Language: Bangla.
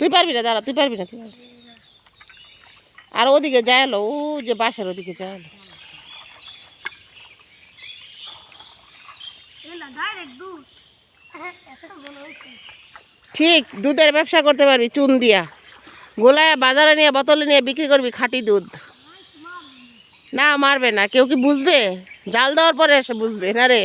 তুই পারবি না দাঁড়া তুই পারবি না তুই আর ওদিকে যায় এলো ও যে বাসার ওদিকে যায় এলো। ঠিক দুধের ব্যবসা করতে পারবি চুন দিয়া। গোলায় বাজারে নিয়ে বোতলে নিয়ে বিক্রি করবি খাঁটি দুধ। না মারবে না কেউ কি বুঝবে? জাল দেওয়ার পরে এসে বুঝবে না রে?